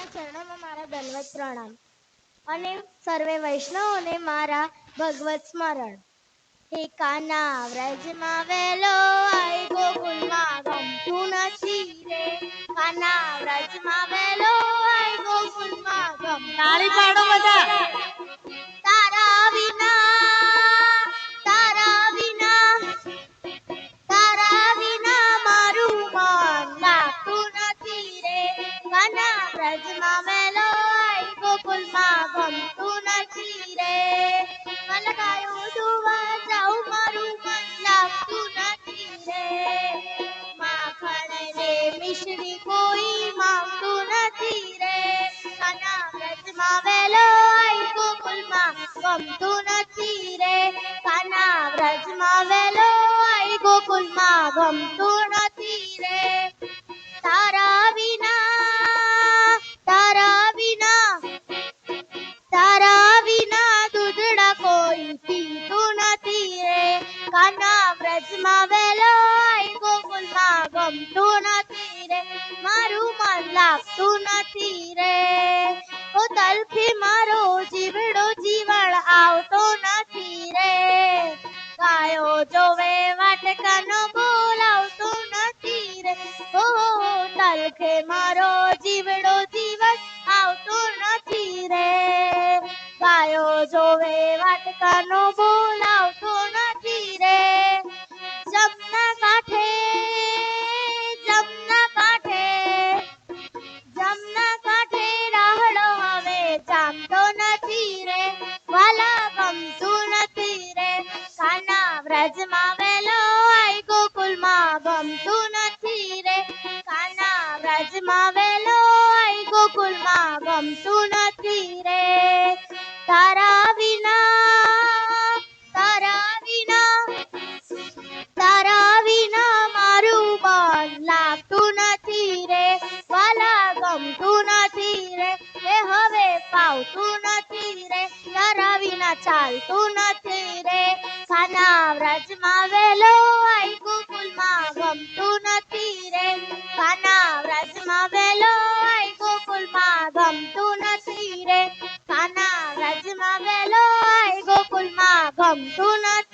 માતાજીના ચરણોમાં મારા દલવત પ્રણામ. અને સર્વે વૈષ્ણવોને મારા ભગવત સ્મરણ. હે કાના વ્રજમાં વેલો આઈ ગોકુલમાં ગમતું નથી રે. કાના વ્રજમાં વેલો આઈ ગોકુલમાં ગમતું મન ગાયું સુવા જાઉં મારું મન લાગતું નથી રે માખણ ને મિશ્રી કોઈ માંગતું નથી રે કાના વ્રજમાં વેલો આઈ ગોકુલમાં ગમતું નથી રે કાના વ્રજમાં વેલો આઈ ગોકુલમાં ગમતું નથી રે કાના વ્રજમાં વેલો ગોકુલમાં ગમતું નથી રે. મારું મન લાગતું નથી રે. ઓ તલથી મારો જીવડો જીવળ આવતો નથી રે. ગાયો જોવે, વાટકાનો બોલાવતો નથી રે. ઓ તલખે, મારો જીવડો જીવળ આવતો નથી રે. ગાયો જોવે, વાટકાનો બોલાવતો નથી રે જમના કાંઠે જમના કાંઠે જમના કાંઠે રાહડો હવે જામતો નથી રે વાલા ગમતું નથી રે કાના વ્રજમાં વેલો આઈ ગોકુલમાં ગમતું નથી રે કાના વ્રજમાં વેલો આઈ ગોકુલમાં ગમતું નથી રે તારા એ હવે પાવતું નથી રે તારા વિના ચાલતું નથી રે ખાના વ્રજમાં વેલો આઈ ગોકુલમાં ગમતું નથી રે ખાના વ્રજમાં વેલો આઈ ગોકુલમાં ગમતું નથી રે ખાના વ્રજમાં વેલો આઈ ગોકુલમાં ગમતું નથી